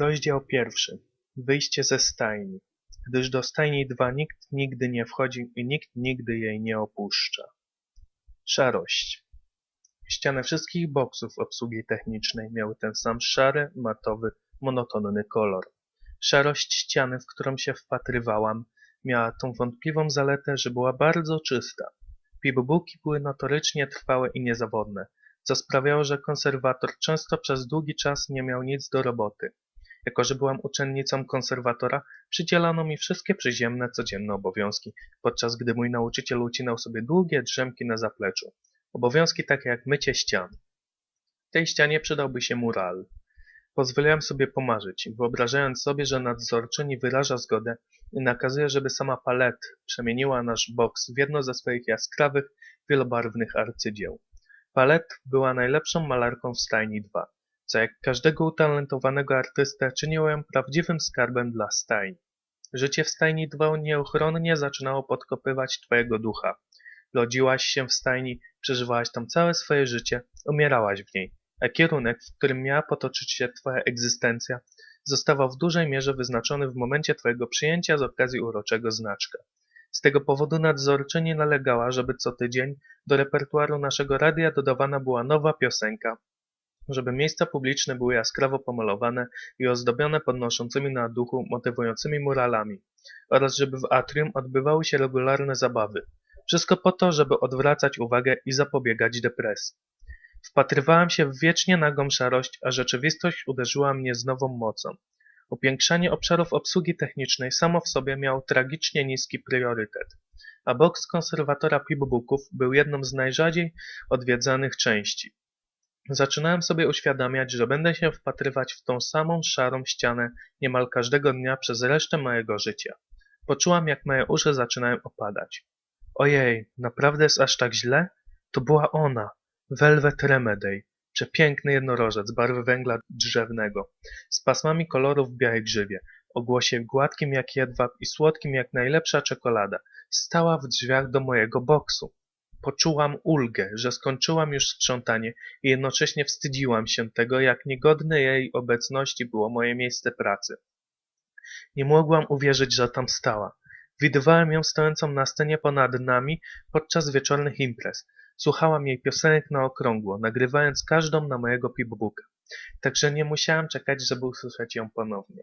Rozdział pierwszy. Wyjście ze stajni. Gdyż do stajni dwa nikt nigdy nie wchodzi i nikt nigdy jej nie opuszcza. Szarość. Ściany wszystkich boksów obsługi technicznej miały ten sam szary, matowy, monotonny kolor. Szarość ściany, w którą się wpatrywałam, miała tą wątpliwą zaletę, że była bardzo czysta. Pibobuki były notorycznie trwałe i niezawodne, co sprawiało, że konserwator często przez długi czas nie miał nic do roboty. Jako, że byłam uczennicą konserwatora, przydzielano mi wszystkie przyziemne, codzienne obowiązki, podczas gdy mój nauczyciel ucinał sobie długie drzemki na zapleczu. Obowiązki takie jak mycie ścian. Tej ścianie przydałby się mural. Pozwoliłem sobie pomarzyć, wyobrażając sobie, że nadzorczyni wyraża zgodę i nakazuje, żeby sama palet przemieniła nasz boks w jedno ze swoich jaskrawych, wielobarwnych arcydzieł. Palet była najlepszą malarką w stajni 2, co jak każdego utalentowanego artystę czyniło ją prawdziwym skarbem dla stajni. Życie w stajni 2 nieuchronnie zaczynało podkopywać twojego ducha. Rodziłaś się w stajni, przeżywałaś tam całe swoje życie, umierałaś w niej, a kierunek, w którym miała potoczyć się twoja egzystencja, zostawał w dużej mierze wyznaczony w momencie twojego przyjęcia z okazji uroczego znaczka. Z tego powodu nadzorczyni nalegała, żeby co tydzień do repertuaru naszego radia dodawana była nowa piosenka, żeby miejsca publiczne były jaskrawo pomalowane i ozdobione podnoszącymi na duchu motywującymi muralami oraz żeby w atrium odbywały się regularne zabawy. Wszystko po to, żeby odwracać uwagę i zapobiegać depresji. Wpatrywałem się w wiecznie nagą szarość, a rzeczywistość uderzyła mnie z nową mocą. Upiększanie obszarów obsługi technicznej samo w sobie miało tragicznie niski priorytet, a boks konserwatora Pibooków był jedną z najrzadziej odwiedzanych części. Zaczynałem sobie uświadamiać, że będę się wpatrywać w tą samą szarą ścianę niemal każdego dnia przez resztę mojego życia. Poczułam, jak moje uszy zaczynają opadać. Ojej, naprawdę jest aż tak źle? To była ona, Velvet Remedy, przepiękny jednorożec barwy węgla drzewnego, z pasmami kolorów w białej grzywie, o głosie gładkim jak jedwab i słodkim jak najlepsza czekolada, stała w drzwiach do mojego boksu. Poczułam ulgę, że skończyłam już sprzątanie i jednocześnie wstydziłam się tego, jak niegodne jej obecności było moje miejsce pracy. Nie mogłam uwierzyć, że tam stała. Widywałem ją stojącą na scenie ponad nami podczas wieczornych imprez. Słuchałam jej piosenek na okrągło, nagrywając każdą na mojego pipbooka. Także nie musiałam czekać, żeby usłyszeć ją ponownie.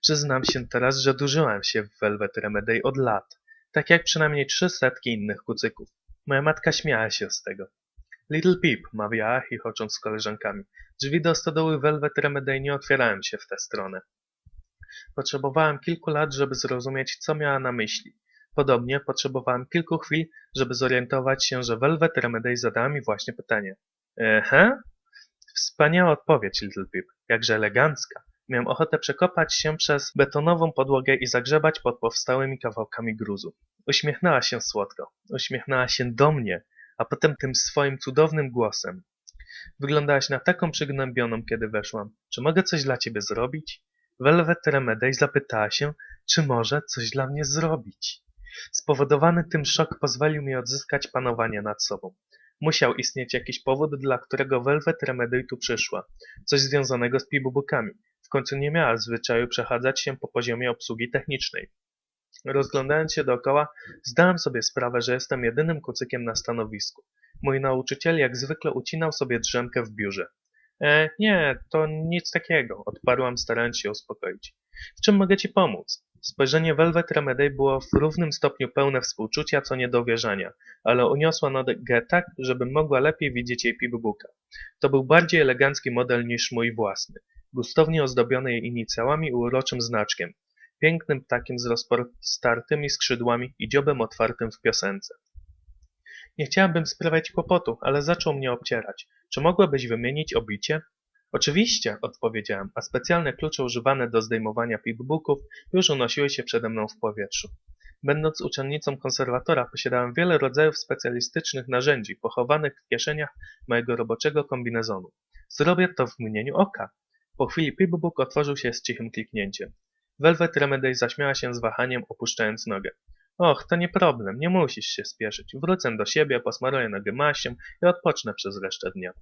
Przyznam się teraz, że dużyłam się w Velvet Remedy od lat, tak jak przynajmniej trzy setki innych kucyków. Moja matka śmiała się z tego. Little Pip, mawiała, chichocząc z koleżankami. Drzwi do stodoły Velvet Remedy nie otwierają się w tę stronę. Potrzebowałem kilku lat, żeby zrozumieć, co miała na myśli. Podobnie potrzebowałem kilku chwil, żeby zorientować się, że Velvet Remedy zadała mi właśnie pytanie. Ehe? Wspaniała odpowiedź, Little Pip. Jakże elegancka. Miałem ochotę przekopać się przez betonową podłogę i zagrzebać pod powstałymi kawałkami gruzu. Uśmiechnęła się słodko. Uśmiechnęła się do mnie, a potem tym swoim cudownym głosem. Wyglądałaś na taką przygnębioną, kiedy weszłam. Czy mogę coś dla ciebie zrobić? Velvet Remedy zapytała się, czy może coś dla mnie zrobić. Spowodowany tym szok pozwolił mi odzyskać panowanie nad sobą. Musiał istnieć jakiś powód, dla którego Velvet Remedy tu przyszła. Coś związanego z pibubukami. Końcu nie miała zwyczaju przechadzać się po poziomie obsługi technicznej. Rozglądając się dookoła, zdałem sobie sprawę, że jestem jedynym kucykiem na stanowisku. Mój nauczyciel jak zwykle ucinał sobie drzemkę w biurze. E, nie, to nic takiego, odparłam starając się uspokoić. W czym mogę ci pomóc? Spojrzenie Velvet Remedy było w równym stopniu pełne współczucia, co niedowierzania, ale uniosła nogę tak, żebym mogła lepiej widzieć jej pibooka. To był bardziej elegancki model niż mój własny, gustownie ozdobiony jej inicjałami i uroczym znaczkiem, pięknym ptakiem z rozpostartymi skrzydłami i dziobem otwartym w piosence. Nie chciałabym sprawiać kłopotu, ale zaczął mnie obcierać. Czy mogłabyś wymienić obicie? Oczywiście, odpowiedziałem, a specjalne klucze używane do zdejmowania pipbooków już unosiły się przede mną w powietrzu. Będąc uczennicą konserwatora, posiadałem wiele rodzajów specjalistycznych narzędzi pochowanych w kieszeniach mojego roboczego kombinezonu. Zrobię to w mgnieniu oka. Po chwili pipbook otworzył się z cichym kliknięciem. Velvet Remedy zaśmiała się z wahaniem, opuszczając nogę. Och, to nie problem, nie musisz się spieszyć. Wrócę do siebie, posmaruję nogę maścią i odpocznę przez resztę dnia.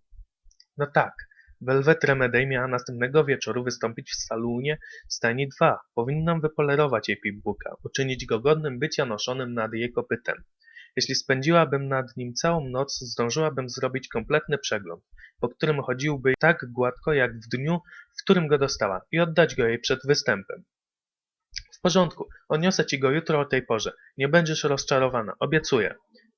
No tak, Velvet Remedy miała następnego wieczoru wystąpić w salonie stajni 2. Powinnam wypolerować jej pipbooka, uczynić go godnym bycia noszonym nad jej kopytem. Jeśli spędziłabym nad nim całą noc, zdążyłabym zrobić kompletny przegląd, po którym chodziłby tak gładko jak w dniu, w którym go dostała i oddać go jej przed występem. W porządku, odniosę ci go jutro o tej porze. Nie będziesz rozczarowana, obiecuję.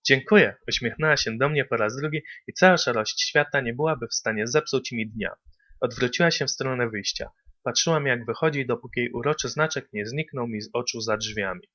Dziękuję, uśmiechnęła się do mnie po raz drugi i cała szarość świata nie byłaby w stanie zepsuć mi dnia. Odwróciła się w stronę wyjścia. Patrzyłam jak wychodzi, dopóki jej uroczy znaczek nie zniknął mi z oczu za drzwiami.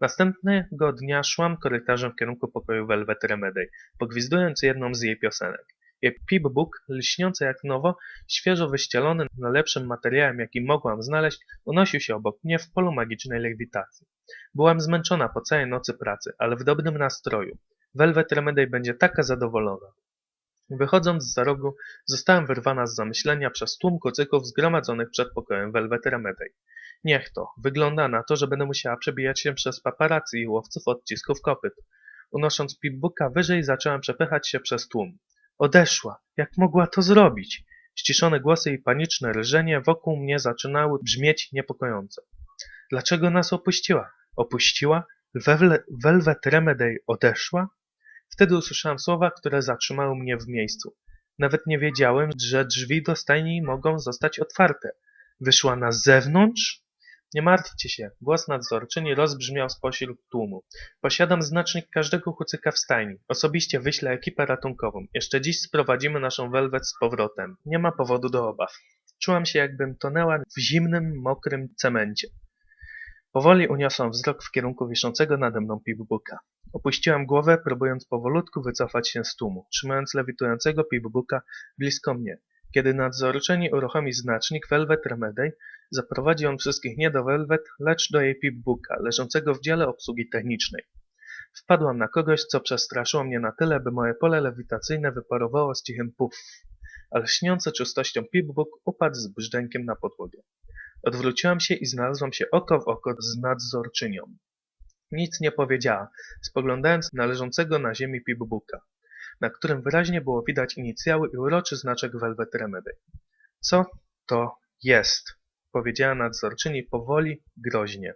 Następnego dnia szłam korytarzem w kierunku pokoju Velvet Remedy, pogwizdując jedną z jej piosenek. Jej pipbook, lśniący jak nowo, świeżo wyścielony najlepszym materiałem, jaki mogłam znaleźć, unosił się obok mnie w polu magicznej lewitacji. Byłam zmęczona po całej nocy pracy, ale w dobrym nastroju. Velvet Remedy będzie taka zadowolona. Wychodząc za rogu, zostałam wyrwana z zamyślenia przez tłum kucyków zgromadzonych przed pokojem Velvet Remedy. Niech to. Wygląda na to, że będę musiała przebijać się przez paparazzi i łowców odcisków kopyt. Unosząc pipbooka wyżej, zaczęłam przepychać się przez tłum. Odeszła. Jak mogła to zrobić? Ściszone głosy i paniczne rżenie wokół mnie zaczynały brzmieć niepokojąco. Dlaczego nas opuściła? Opuściła? Velvet Remedy odeszła? Wtedy usłyszałam słowa, które zatrzymały mnie w miejscu. Nawet nie wiedziałem, że drzwi do stajni mogą zostać otwarte. Wyszła na zewnątrz? Nie martwcie się, głos nadzorczyni rozbrzmiał spośród tłumu. Posiadam znacznik każdego kucyka w stajni. Osobiście wyślę ekipę ratunkową. Jeszcze dziś sprowadzimy naszą welwet z powrotem. Nie ma powodu do obaw. Czułam się, jakbym tonęła w zimnym, mokrym cemencie. Powoli uniosłam wzrok w kierunku wiszącego nade mną pipbooka. Opuściłam głowę, próbując powolutku wycofać się z tłumu, trzymając lewitującego pipbooka blisko mnie. Kiedy nadzorczyni uruchomi znacznik Velvet Remedy, zaprowadzi on wszystkich nie do Velvet, lecz do jej pipbooka, leżącego w dziale obsługi technicznej. Wpadłam na kogoś, co przestraszyło mnie na tyle, by moje pole lewitacyjne wyparowało z cichym puff, ale śniący czystością pipbook upadł z brzdękiem na podłogę. Odwróciłam się i znalazłam się oko w oko z nadzorczynią. Nic nie powiedziała, spoglądając na leżącego na ziemi pipbooka, na którym wyraźnie było widać inicjały i uroczy znaczek Velvet Remedy. Co to jest? powiedziała nadzorczyni powoli, groźnie.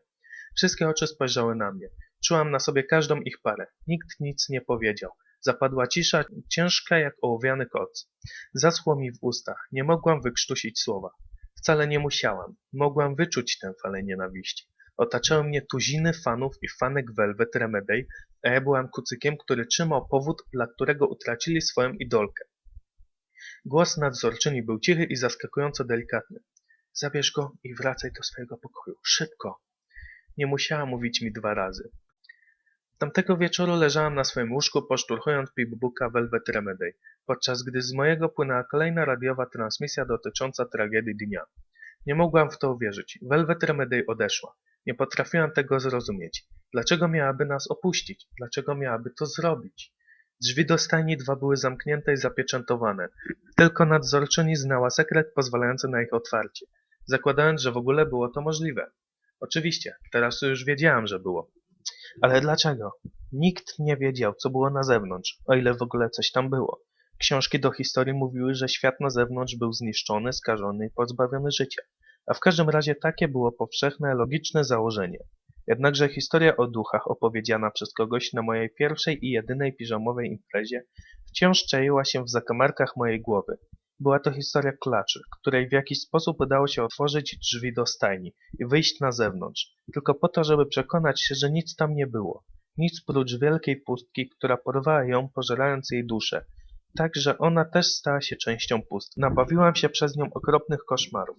Wszystkie oczy spojrzały na mnie. Czułam na sobie każdą ich parę. Nikt nic nie powiedział. Zapadła cisza, ciężka jak ołowiany koc. Zaschło mi w ustach. Nie mogłam wykrztusić słowa. Wcale nie musiałam. Mogłam wyczuć tę falę nienawiści. Otaczały mnie tuziny fanów i fanek Velvet Remedy, a ja byłam kucykiem, który trzymał powód, dla którego utracili swoją idolkę. Głos nadzorczyni był cichy i zaskakująco delikatny. Zabierz go i wracaj do swojego pokoju. Szybko. Nie musiała mówić mi dwa razy. Tamtego wieczoru leżałam na swoim łóżku, poszturchując pipbooka Velvet Remedy, podczas gdy z mojego płynęła kolejna radiowa transmisja dotycząca tragedii dnia. Nie mogłam w to uwierzyć. Velvet Remedy odeszła. Nie potrafiłam tego zrozumieć. Dlaczego miałaby nas opuścić? Dlaczego miałaby to zrobić? Drzwi do stajni dwa były zamknięte i zapieczętowane. Tylko nadzorczyni znała sekret pozwalający na ich otwarcie, zakładając, że w ogóle było to możliwe. Oczywiście, teraz już wiedziałam, że było. Ale dlaczego? Nikt nie wiedział, co było na zewnątrz, o ile w ogóle coś tam było. Książki do historii mówiły, że świat na zewnątrz był zniszczony, skażony i pozbawiony życia. A w każdym razie takie było powszechne, logiczne założenie. Jednakże historia o duchach opowiedziana przez kogoś na mojej pierwszej i jedynej piżamowej imprezie wciąż czaiła się w zakamarkach mojej głowy. Była to historia klaczy, której w jakiś sposób udało się otworzyć drzwi do stajni i wyjść na zewnątrz, tylko po to, żeby przekonać się, że nic tam nie było. Nic prócz wielkiej pustki, która porwała ją, pożerając jej duszę. Tak, że ona też stała się częścią pustki. Nabawiłam się przez nią okropnych koszmarów.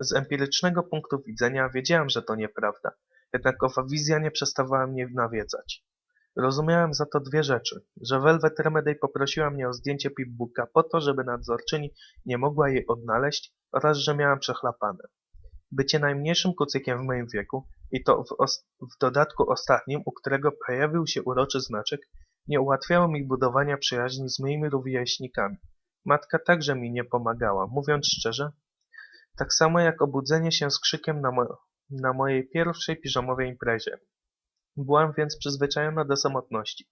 Z empirycznego punktu widzenia wiedziałam, że to nieprawda. Jednak owa wizja nie przestawała mnie nawiedzać. Rozumiałem za to dwie rzeczy, że Velvet Remedy poprosiła mnie o zdjęcie pipbooka po to, żeby nadzorczyni nie mogła jej odnaleźć oraz że miałam przechlapane. Bycie najmniejszym kucykiem w moim wieku i to w, w dodatku ostatnim, u którego pojawił się uroczy znaczek, nie ułatwiało mi budowania przyjaźni z moimi rówieśnikami. Matka także mi nie pomagała, mówiąc szczerze, tak samo jak obudzenie się z krzykiem na, mo na mojej pierwszej piżamowej imprezie. Byłam więc przyzwyczajona do samotności.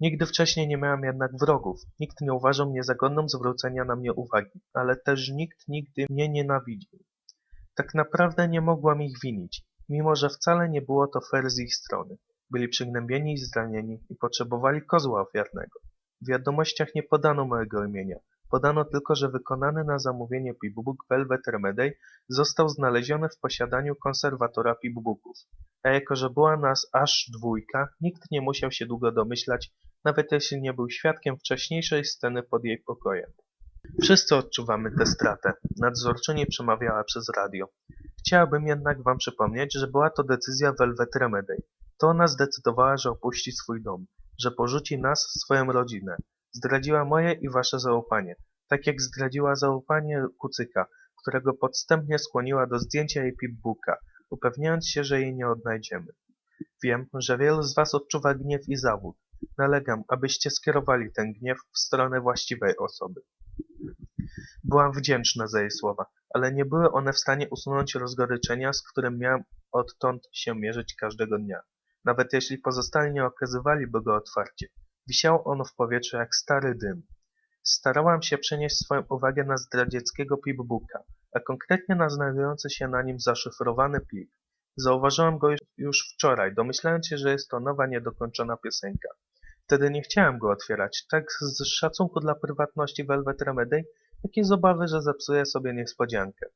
Nigdy wcześniej nie miałem jednak wrogów. Nikt nie uważał mnie za godną zwrócenia na mnie uwagi, ale też nikt nigdy mnie nienawidził. Tak naprawdę nie mogłam ich winić, mimo że wcale nie było to fair z ich strony. Byli przygnębieni i zranieni i potrzebowali kozła ofiarnego. W wiadomościach nie podano mojego imienia. Podano tylko, że wykonany na zamówienie Pibbook Velvet Remedy został znaleziony w posiadaniu konserwatora Pibbuków. A jako, że była nas aż dwójka, nikt nie musiał się długo domyślać, nawet jeśli nie był świadkiem wcześniejszej sceny pod jej pokojem. Wszyscy odczuwamy tę stratę. Nadzorczyni przemawiała przez radio. Chciałabym jednak wam przypomnieć, że była to decyzja Velvet Remedy. To ona zdecydowała, że opuści swój dom, że porzuci nas, swoją rodzinę. Zdradziła moje i wasze zaufanie, tak jak zdradziła zaufanie kucyka, którego podstępnie skłoniła do zdjęcia jej pipbooka, upewniając się, że jej nie odnajdziemy. Wiem, że wielu z was odczuwa gniew i zawód. Nalegam, abyście skierowali ten gniew w stronę właściwej osoby. Byłam wdzięczna za jej słowa, ale nie były one w stanie usunąć rozgoryczenia, z którym miałam odtąd się mierzyć każdego dnia. Nawet jeśli pozostali nie okazywaliby go otwarcie. Wisiało ono w powietrzu jak stary dym. Starałam się przenieść swoją uwagę na zdradzieckiego pipbooka, a konkretnie na znajdujący się na nim zaszyfrowany plik. Zauważyłam go już wczoraj, domyślając się, że jest to nowa, niedokończona piosenka. Wtedy nie chciałem go otwierać, tak z szacunku dla prywatności Velvet Remedy, jak i z obawy, że zepsuję sobie niespodziankę.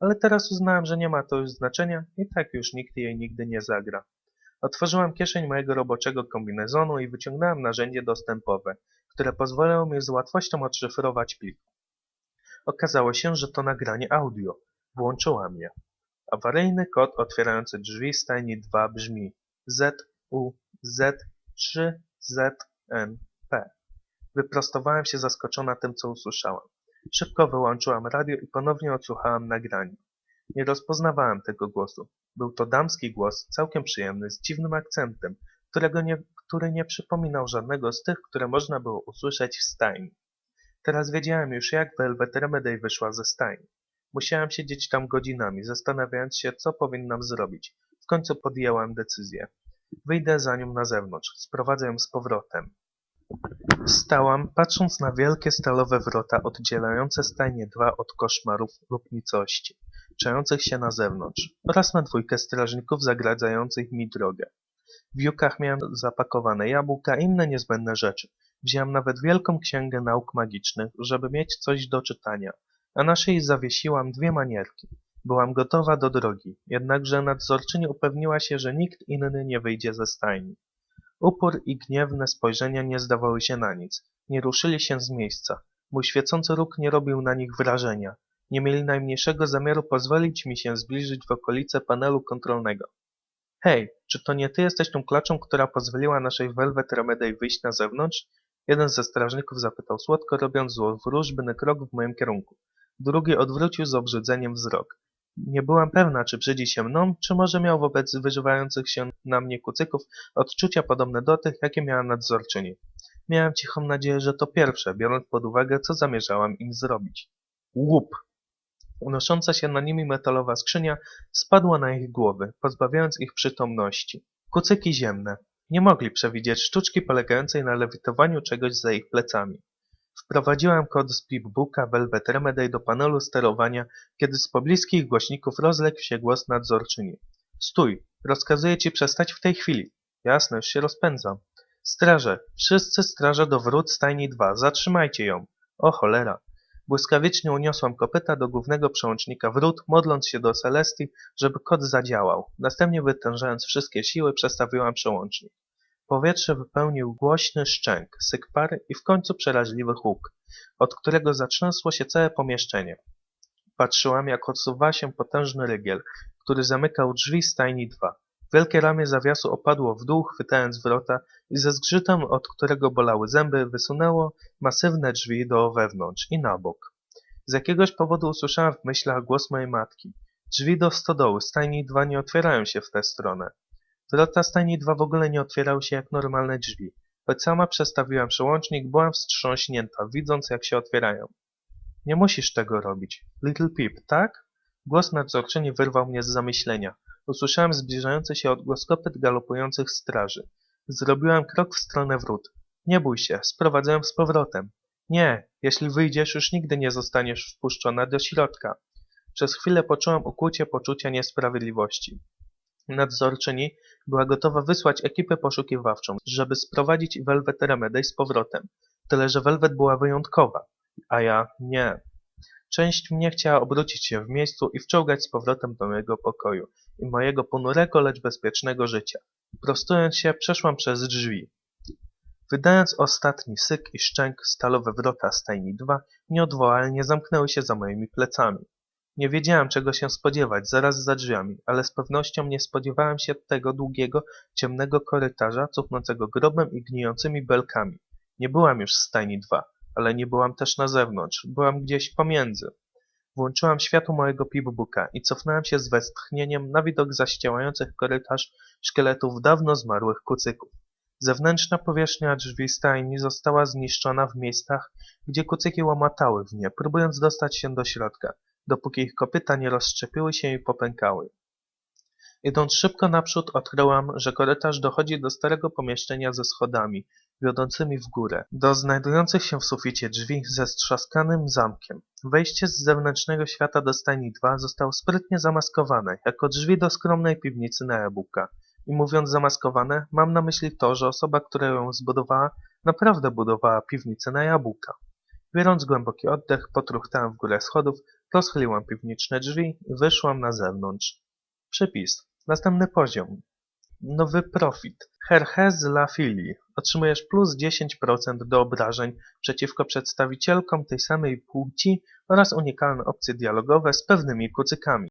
Ale teraz uznałem, że nie ma to już znaczenia i tak już nikt jej nigdy nie zagra. Otworzyłam kieszeń mojego roboczego kombinezonu i wyciągnąłem narzędzie dostępowe, które pozwolą mi z łatwością odszyfrować plik. Okazało się, że to nagranie audio. Włączyłam je. Awaryjny kod otwierający drzwi stajni 2 brzmi ZUZ3ZNP. Wyprostowałem się zaskoczona tym, co usłyszałam. Szybko wyłączyłam radio i ponownie odsłuchałam nagranie. Nie rozpoznawałem tego głosu. Był to damski głos, całkiem przyjemny, z dziwnym akcentem, którego nie, który nie przypominał żadnego z tych, które można było usłyszeć w stajni. Teraz wiedziałem już, jak Velvet Remedy wyszła ze stajni. Musiałem siedzieć tam godzinami, zastanawiając się, co powinnam zrobić. W końcu podjęłam decyzję. Wyjdę za nią na zewnątrz, sprowadzę ją z powrotem. Stałam, patrząc na wielkie stalowe wrota oddzielające stajnie dwa od koszmarów lub nicości, czających się na zewnątrz, oraz na dwójkę strażników zagradzających mi drogę. W jukach miałem zapakowane jabłka i inne niezbędne rzeczy. Wziąłem nawet wielką księgę nauk magicznych, żeby mieć coś do czytania, a na szyi zawiesiłam dwie manierki. Byłam gotowa do drogi, jednakże nadzorczyni upewniła się, że nikt inny nie wyjdzie ze stajni. Upór i gniewne spojrzenia nie zdawały się na nic. Nie ruszyli się z miejsca. Mój świecący róg nie robił na nich wrażenia. Nie mieli najmniejszego zamiaru pozwolić mi się zbliżyć w okolice panelu kontrolnego. Hej, czy to nie ty jesteś tą klaczą, która pozwoliła naszej Velvet Remedy wyjść na zewnątrz? Jeden ze strażników zapytał słodko, robiąc złowróżbny krok w moim kierunku. Drugi odwrócił z obrzydzeniem wzrok. Nie byłam pewna, czy brzydzi się mną, czy może miał wobec wyżywających się na mnie kucyków odczucia podobne do tych, jakie miała nadzorczyni. Miałem cichą nadzieję, że to pierwsze, biorąc pod uwagę, co zamierzałam im zrobić. Łup! Unosząca się na nimi metalowa skrzynia spadła na ich głowy, pozbawiając ich przytomności. Kucyki ziemne. Nie mogli przewidzieć sztuczki polegającej na lewitowaniu czegoś za ich plecami. Wprowadziłam kod z pipbooka Velvet Remedy do panelu sterowania, kiedy z pobliskich głośników rozległ się głos nadzorczyni. Stój! Rozkazuję ci przestać w tej chwili. Jasne, już się rozpędzam. Straże! Wszyscy straże do wrót stajni 2. Zatrzymajcie ją! O cholera! Błyskawicznie uniosłam kopyta do głównego przełącznika wrót, modląc się do Celestii, żeby kod zadziałał. Następnie wytężając wszystkie siły, przestawiłam przełącznik. Powietrze wypełnił głośny szczęk, syk pary i w końcu przeraźliwy huk, od którego zatrzęsło się całe pomieszczenie. Patrzyłam, jak odsuwa się potężny rygiel, który zamykał drzwi stajni 2. Wielkie ramię zawiasu opadło w dół, chwytając wrota i ze zgrzytem, od którego bolały zęby, wysunęło masywne drzwi do wewnątrz i na bok. Z jakiegoś powodu usłyszałam w myślach głos mojej matki. Drzwi do stodoły stajni 2 nie otwierają się w tę stronę. Wrota stajni 2 w ogóle nie otwierały się jak normalne drzwi. Choć sama przestawiłam przełącznik, byłam wstrząśnięta, widząc jak się otwierają. Nie musisz tego robić. Little Pip, tak? Głos nadzorczyni wyrwał mnie z zamyślenia. Usłyszałem zbliżający się odgłos kopyt galopujących straży. Zrobiłam krok w stronę wrót. Nie bój się, sprowadzę z powrotem. Nie, jeśli wyjdziesz, już nigdy nie zostaniesz wpuszczona do środka. Przez chwilę poczułam ukłucie poczucia niesprawiedliwości. Nadzorczyni była gotowa wysłać ekipę poszukiwawczą, żeby sprowadzić Velvet Remedy z powrotem. Tyle, że Velvet była wyjątkowa, a ja nie. Część mnie chciała obrócić się w miejscu i wczołgać z powrotem do mojego pokoju i mojego ponurego, lecz bezpiecznego życia. Prostując się, przeszłam przez drzwi. Wydając ostatni syk i szczęk, stalowe wrota stajni 2 nieodwołalnie zamknęły się za moimi plecami. Nie wiedziałam, czego się spodziewać zaraz za drzwiami, ale z pewnością nie spodziewałam się tego długiego, ciemnego korytarza, cuchnącego grobem i gnijącymi belkami. Nie byłam już w stajni 2, ale nie byłam też na zewnątrz, byłam gdzieś pomiędzy. Włączyłam światło mojego pipbooka i cofnęłam się z westchnieniem na widok zaściełających korytarz szkieletów dawno zmarłych kucyków. Zewnętrzna powierzchnia drzwi stajni została zniszczona w miejscach, gdzie kucyki łamatały w nie, próbując dostać się do środka, dopóki ich kopyta nie rozszczepiły się i popękały. Idąc szybko naprzód, odkryłam, że korytarz dochodzi do starego pomieszczenia ze schodami, wiodącymi w górę, do znajdujących się w suficie drzwi ze strzaskanym zamkiem. Wejście z zewnętrznego świata do stajni 2 zostało sprytnie zamaskowane, jako drzwi do skromnej piwnicy na e-booka. I mówiąc zamaskowane, mam na myśli to, że osoba, która ją zbudowała, naprawdę budowała piwnicę na jabłka. Biorąc głęboki oddech, potruchtałam w górę schodów, rozchyliłam piwniczne drzwi i wyszłam na zewnątrz. Przypis. Następny poziom. Nowy profit. Herhez la. Otrzymujesz plus 10% do obrażeń przeciwko przedstawicielkom tej samej płci oraz unikalne opcje dialogowe z pewnymi kucykami.